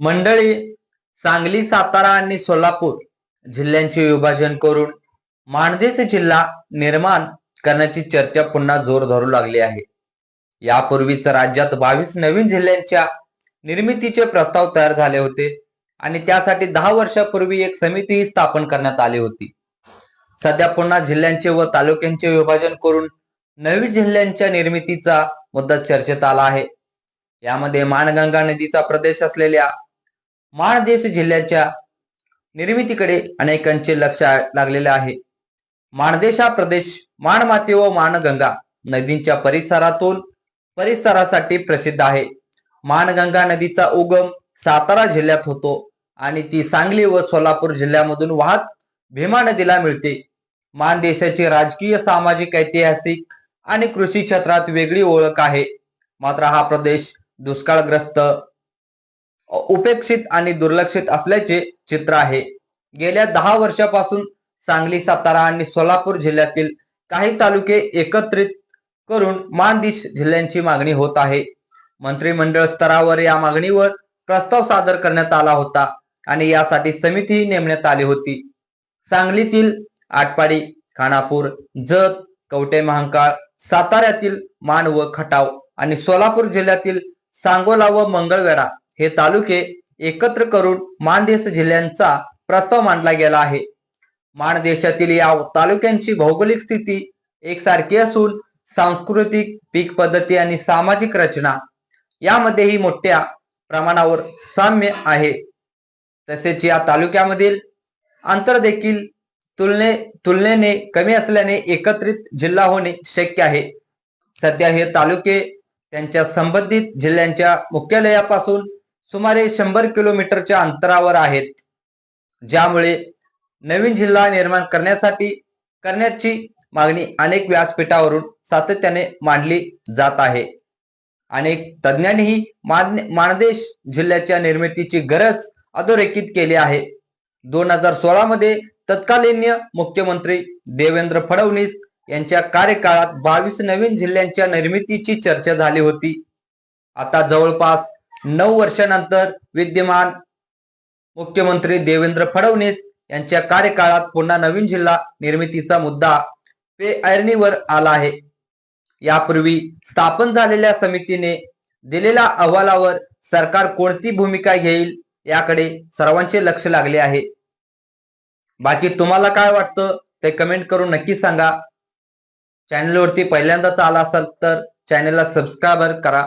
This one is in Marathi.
मंडळी सांगली सातारा आणि सोलापूर जिल्ह्यांचे विभाजन करून माणदेश जिल्हा निर्माण करण्याची चर्चा पुन्हा जोर धरू लागली आहे. यापूर्वीच राज्यात बावीस नवीन जिल्ह्यांच्या निर्मितीचे प्रस्ताव तयार झाले होते आणि त्यासाठी दहा वर्षापूर्वी एक समिती स्थापन करण्यात आली होती. सध्या पुन्हा जिल्ह्यांचे व तालुक्यांचे विभाजन करून नवीन जिल्ह्यांच्या निर्मितीचा मुद्दा चर्चेत आला आहे. यामध्ये माणगंगा नदीचा प्रदेश असलेल्या माणदेश जिल्ह्याच्या निर्मितीकडे अनेकांचे लक्ष लागलेले आहे. माणदेश हा प्रदेश माणमाती व माणगंगा नदींच्या परिसरातून परिसरासाठी प्रसिद्ध आहे. माणगंगा नदीचा उगम सातारा जिल्ह्यात होतो आणि ती सांगली व सोलापूर जिल्ह्यामधून वाहत भीमा नदीला मिळते. माणदेशाची राजकीय सामाजिक ऐतिहासिक आणि कृषी क्षेत्रात वेगळी ओळख आहे. मात्र हा प्रदेश दुष्काळग्रस्त उपेक्षित आणि दुर्लक्षित असल्याचे चित्र आहे. गेल्या दहा वर्षापासून सांगली सातारा आणि सोलापूर जिल्ह्यातील काही तालुके एकत्रित करून मानदेश जिल्ह्यांची मागणी होत आहे. मंत्रिमंडळ स्तरावर या मागणीवर प्रस्ताव सादर करण्यात आला होता आणि यासाठी समिती नेमण्यात आली होती. सांगलीतील आटपाडी खानापूर जत कवटे महांकाळ साताऱ्यातील मान व खटाव आणि सोलापूर जिल्ह्यातील सांगोला व मंगळवेढा हे तालुके एकत्र करून मानदेश जिल्ह्यांचा प्रस्ताव मांडला गेला आहे. माणदेशातील या तालुक्यांची भौगोलिक स्थिती एकसारखी असून सांस्कृतिक पीक पद्धती आणि सामाजिक रचना यामध्येही मोठ्या प्रमाणावर साम्य आहे. तसेच या तालुक्यामधील अंतर देखील तुलने तुलनेने कमी असल्याने एकत्रित जिल्हा होणे शक्य आहे. सध्या हे तालुके त्यांच्या संबंधित जिल्ह्यांच्या मुख्यालयापासून सुमारे शंभर किलोमीटरच्या अंतरावर आहेत. ज्यामुळे नवीन जिल्हा निर्माण करण्यासाठी करण्याची मागणी अनेक व्यासपीठावरून सातत्याने मांडली जात आहे. अनेक तज्ज्ञांनीही मानदेश जिल्ह्याच्या निर्मितीची गरज अधोरेखित केली आहे. दोन हजार सोळा मध्ये तत्कालीन मुख्यमंत्री देवेंद्र फडणवीस यांच्या कार्यकाळात बावीस नवीन जिल्ह्यांच्या निर्मितीची चर्चा झाली होती. आता जवळपास नऊ वर्षानंतर विद्यमान मुख्यमंत्री देवेंद्र फडणवीस यांच्या कार्यकाळात पुन्हा नवीन जिल्हा निर्मितीचा मुद्दा पे ऐरणीवर आला आहे. यापूर्वी स्थापन झालेल्या समितीने दिलेल्या अहवालावर सरकार कोणती भूमिका घेईल याकडे सर्वांचे लक्ष लागले आहे. बाकी तुम्हाला काय वाटतं ते कमेंट करून नक्की सांगा. चॅनलवरती पहिल्यांदाच आला असाल तर चॅनलला सबस्क्राईबर करा.